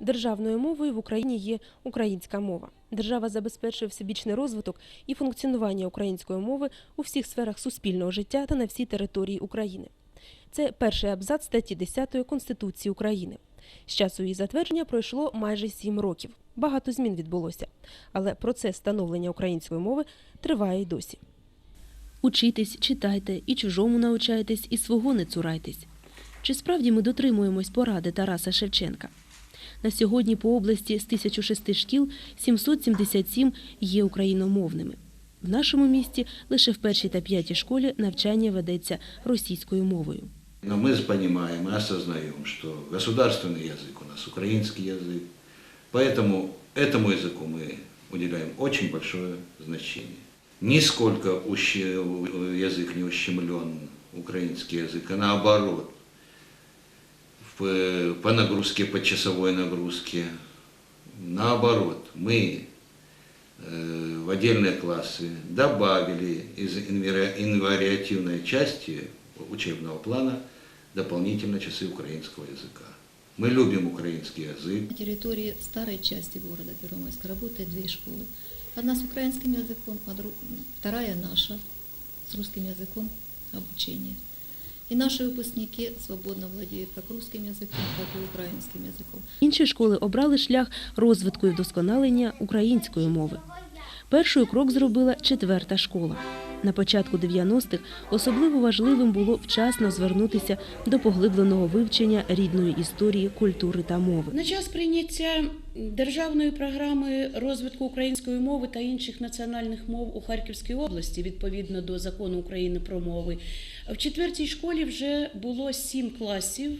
Державною мовою в Україні є українська мова. Держава забезпечує всебічний розвиток і функціонування української мови у всіх сферах суспільного життя та на всій території України. Це перший абзац статті 10 Конституції України. З часу її затвердження пройшло майже сім років. Багато змін відбулося, але процес становлення української мови триває й досі. Учітесь, читайте і чужому навчайтесь, і свого не цурайтесь. Чи справді ми дотримуємось поради Тараса Шевченка? На сьогодні по області з 1006 шкіл 777 є україномовними. В нашому місті лише в першій та п'ятій школі навчання ведеться російською мовою. Но мы же понимаем и осознаем, что государственный язык у нас украинский язык. Поэтому этому языку мы уделяем очень большое значение. Нисколько ущи- язык не ущемлен, украинский язык, а наоборот, в- по нагрузке, по часовой нагрузке. Наоборот, мы э, в отдельные классы добавили из инвари- инвариативной части учебного плана дополнительно часы украинского языка. Мы любим украинский язык. На территории старой части города Первомайска работает две школы. Одна с украинским языком, а вторая наша с русским языком обучения. И наши выпускники свободно владеют как русским языком, так и украинским языком. Інші школи обрали шлях розвитку і вдосконалення української мови. Першою крок зробила четверта школа. На початку 90-х особливо важливим було вчасно звернутися до поглибленого вивчення рідної історії, культури та мови. На час прийняття державної програми розвитку української мови та інших національних мов у Харківській області, відповідно до закону України про мови, в четвертій школі вже було сім класів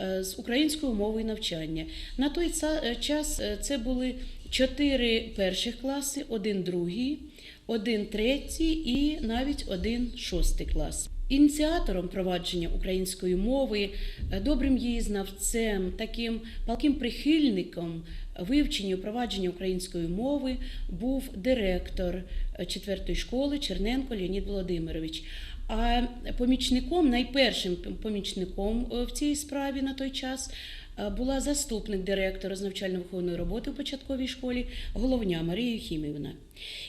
е, з українською мовою навчання. На той час е, це були чотири перших класи, один другий, один третій і навіть один шостий клас. Ініціатором провадження української мови, е, добрим її знавцем, таким палким прихильником вивчення і впровадження української мови був директор е, четвертої школи Черненко Леонід Володимирович. А помічником, найпершим помічником е, в цій справі на той час е, була заступник директора з навчально-виховної роботи в початковій школі, головня Марія Юхімівна.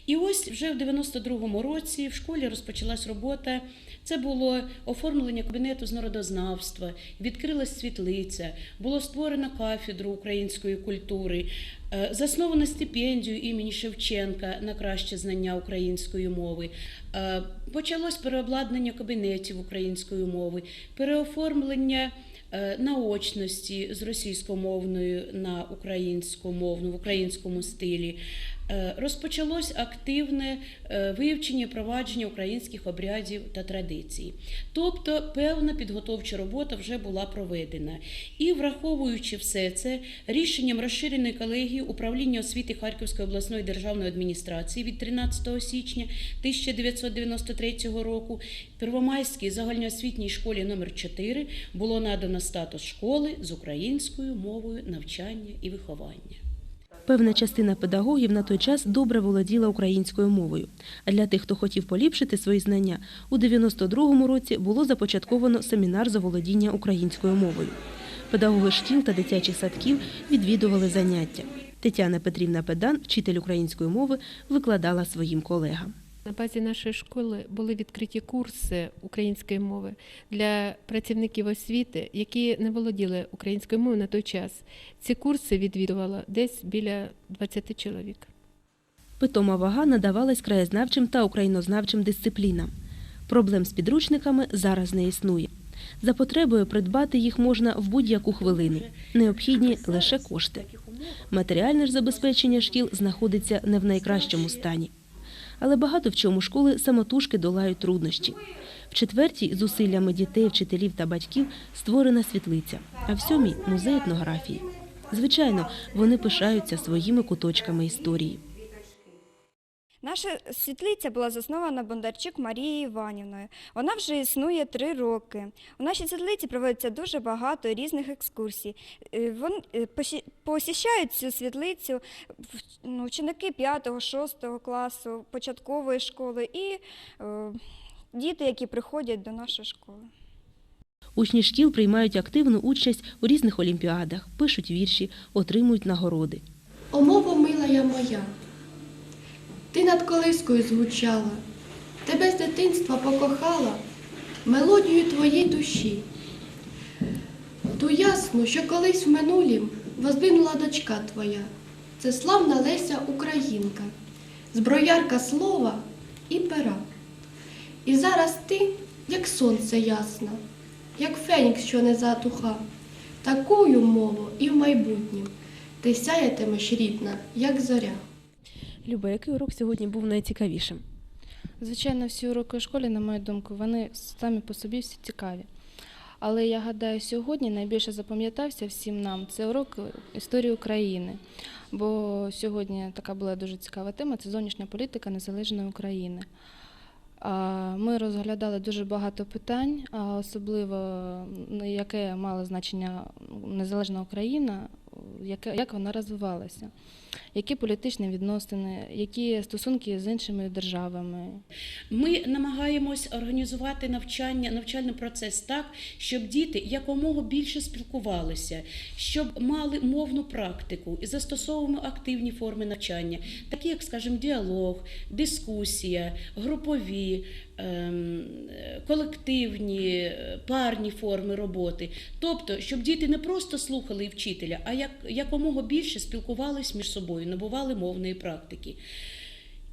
І ось вже в 92-му році в школі розпочалась робота. Це було оформлення кабінету з народознавства, відкрилась світлиця, було створено кафедру української культури, е, засновано стипендію імені Шевченка на краще знання української мови. Е, Почалось переобладнання кабінетів української мови, переоформлення е, наочності з російськомовною на українськомовну в українському стилі. Е, Розпочалось активне е, вивчення і провадження українських обрядів та традицій. Тобто певна підготовча робота вже була проведена. І враховуючи все це, рішенням розширеної колегії управління освіти Харківської обласної державної адміністрації від 13 січня 1993 року Первомайській загальноосвітній школі номер 4 було надано статус школи з українською мовою навчання і виховання. Певна частина педагогів на той час добре володіла українською мовою. А для тих, хто хотів поліпшити свої знання, у 92-му році було започатковано семінар за володіння українською мовою. Педагоги шкіл та дитячих садків відвідували заняття. Тетяна Петрівна Педан, вчитель української мови, викладала своїм колегам. На базі нашої школи були відкриті курси української мови для працівників освіти, які не володіли українською мовою на той час. Ці курси відвідувало десь біля 20 чоловік. Питома вага надавалась краєзнавчим та українознавчим дисциплінам. Проблем з підручниками зараз не існує. За потребою придбати їх можна в будь-яку хвилину. Необхідні лише кошти. Матеріальне ж забезпечення шкіл знаходиться не в найкращому стані. Але багато в чому школи самотужки долають труднощі. В четвертій зусиллями дітей, вчителів та батьків створена світлиця, а в сьомій музей етнографії. Звичайно, вони пишаються своїми куточками історії. Наша світлиця була заснована Бондарчук Марією Іванівною. Вона вже існує три роки. У нашій світлиці проводиться дуже багато різних екскурсій. Е, Вон, е, посіщають цю світлицю в- ну, ученики 5-6 класу початкової школи і е, діти, які приходять до нашої школи. Учні шкіл приймають активну участь у різних олімпіадах, пишуть вірші, отримують нагороди. О, мова милая моя, ти над колискою звучала, тебе з дитинства покохала мелодію твоєї душі. Ту ясну, що колись в минулім воздвинула дочка твоя, це славна Леся Українка, зброярка слова і пера. І зараз ти, як сонце ясна, як фенікс, що не затуха, такою мову і в майбутнім ти сяятимеш рідна, як зоря. Люба, який урок сьогодні був найцікавішим? Звичайно, всі уроки у школі, на мою думку, вони самі по собі всі цікаві. Але я гадаю, сьогодні найбільше запам'ятався всім нам це урок історії України. Бо сьогодні така була дуже цікава тема це зовнішня політика незалежної України. Ми розглядали дуже багато питань, особливо яке мало значення незалежна Україна, як вона розвивалася, які політичні відносини, які стосунки з іншими державами, Ми намагаємось організувати навчання, навчальний процес так, щоб діти якомога більше спілкувалися, щоб мали мовну практику і застосовуємо активні форми навчання, такі як, скажімо, діалог, дискусія, групові. ем, Колективні, парні форми роботи, тобто, щоб діти не просто слухали вчителя, а як якомога більше спілкувались між собою, набували мовної практики.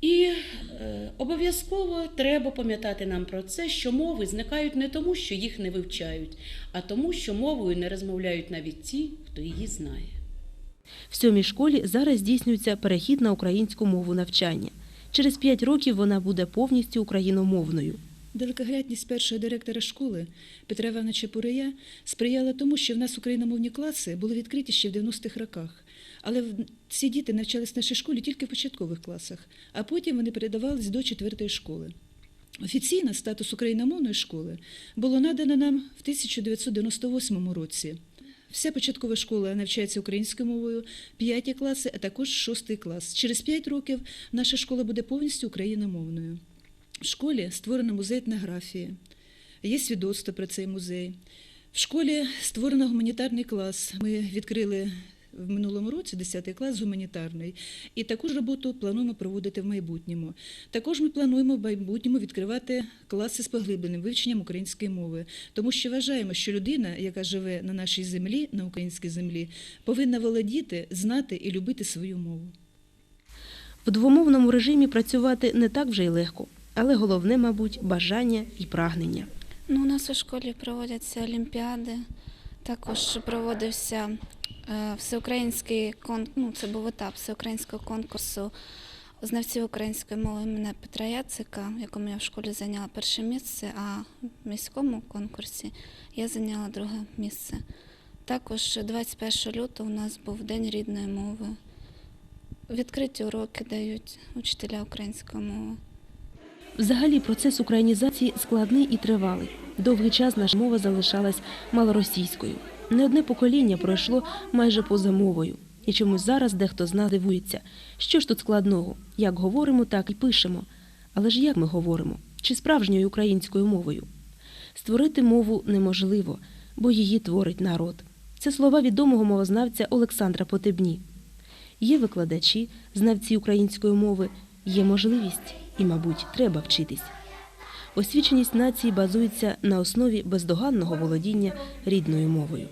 І е, обов'язково треба пам'ятати нам про це, що мови зникають не тому, що їх не вивчають, а тому, що мовою не розмовляють навіть ті, хто її знає. В сьомій школі зараз здійснюється перехід на українську мову навчання. Через п'ять років вона буде повністю україномовною. Далекоглядність першого директора школи Петра Івановича Чепурия сприяла тому, що в нас україномовні класи були відкриті ще в 90-х роках. Але в- ці діти навчались в нашій школі тільки в початкових класах, а потім вони передавались до четвертої школи. Офіційно статус україномовної школи було надано нам в 1998 році. Вся початкова школа навчається українською мовою, п'яті класи, а також шостий клас. Через п'ять років наша школа буде повністю україномовною. В школі створено музей етнографії. Є свідоцтво про цей музей. В школі створено гуманітарний клас. Ми відкрили в минулому році 10 клас гуманітарний. І таку ж роботу плануємо проводити в майбутньому. Також ми плануємо в майбутньому відкривати класи з поглибленим вивченням української мови, тому що вважаємо, що людина, яка живе на нашій землі, на українській землі, повинна володіти, знати і любити свою мову. В двомовному режимі працювати не так вже й легко, але головне, мабуть, бажання і прагнення. Ну, у нас у школі проводяться олімпіади. Також проводився всеукраїнський кон... ну, це був етап всеукраїнського конкурсу знавців української мови імені Петра Яцика, в якому я в школі зайняла перше місце, а в міському конкурсі я зайняла друге місце. Також 21 лютого у нас був День рідної мови. Відкриті уроки дають учителя української мови. Взагалі процес українізації складний і тривалий. Довгий час наша мова залишалась малоросійською. Не одне покоління пройшло майже поза мовою. І чомусь зараз дехто з нас дивується, що ж тут складного, як говоримо, так і пишемо. Але ж як ми говоримо? Чи справжньою українською мовою? Створити мову неможливо, бо її творить народ. Це слова відомого мовознавця Олександра Потебні. Є викладачі, знавці української мови, є можливість і, мабуть, треба вчитись. Освіченість нації базується на основі бездоганного володіння рідною мовою.